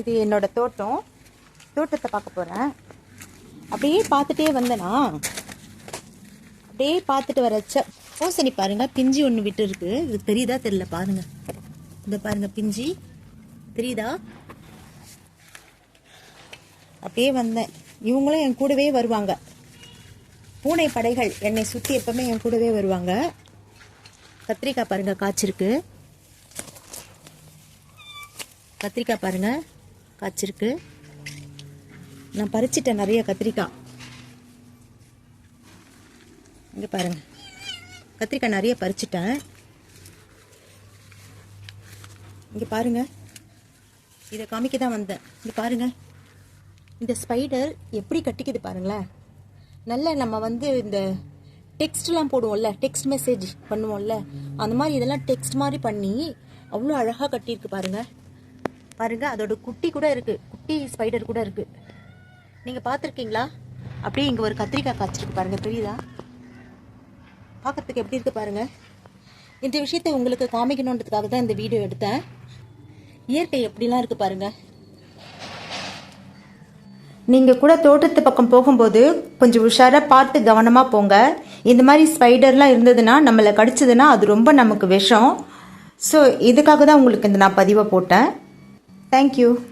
இது என்னோட தோட்டம். தோட்டத்தை பார்க்க போகிறேன் அப்படியே பார்த்துட்டே வந்தேனா அப்படியே பார்த்துட்டு வரச்ச பூசணி பாருங்கள் பிஞ்சு ஒன்று விட்டு இருக்கு. இது தெரியுதா தெரியல பாருங்கள் இந்த பாருங்க பிஞ்சி. தெரியுதா? அப்படியே வந்தேன். இவங்களும் என் கூடவே வருவாங்க. பூனை படைகள் என்னை சுற்றி எப்பவுமே என் கூடவே வருவாங்க. கத்திரிக்காய் பாருங்கள் காய்ச்சிருக்கு. கத்திரிக்காய் பாருங்கள் காய்ச்சிருக்கு நான் பறிச்சிட்டேன் நிறைய கத்திரிக்காய். இங்கே பாருங்கள் கத்திரிக்காய் நிறைய பறிச்சிட்டேன். இங்கே பாருங்கள் இதை காமிக்க தான் வந்தேன். இங்கே பாருங்கள் இந்த ஸ்பைடர் எப்படி கட்டிக்குது பாருங்களேன். நல்ல நம்ம வந்து இந்த டெக்ஸ்ட்லாம் போடுவோம்ல டெக்ஸ்ட் மெசேஜ் பண்ணுவோம்ல. அந்த மாதிரி இதெல்லாம் டெக்ஸ்ட் மாதிரி பண்ணி அவ்வளோ அழகாக கட்டியிருக்கு பாருங்கள் பாருங்க அதோட குட்டி கூட இருக்கு. குட்டி ஸ்பைடர் கூட இருக்கு. நீங்கள் பார்த்துருக்கீங்களா? அப்படியே இங்கே ஒரு கத்திரிக்காய் காய்ச்சிருக்கு பாருங்க தெரியுதா? பார்க்கறதுக்கு எப்படி இருக்கு பாருங்க. இந்த விஷயத்தை உங்களுக்கு காமிக்கணுன்றதுக்காக தான் இந்த வீடியோ எடுத்தேன். இயற்கை எப்படிலாம் இருக்கு பாருங்க. நீங்கள் கூட தோட்டத்து பக்கம் போகும்போது கொஞ்சம் உஷாராக பார்த்து கவனமாக போங்க. இந்த மாதிரி ஸ்பைடர்லாம் இருந்ததுன்னா நம்மளை கடிச்சதுன்னா அது ரொம்ப நமக்கு விஷம். ஸோ இதுக்காக தான் உங்களுக்கு இந்த நான் பதிவை போட்டேன். Thank you.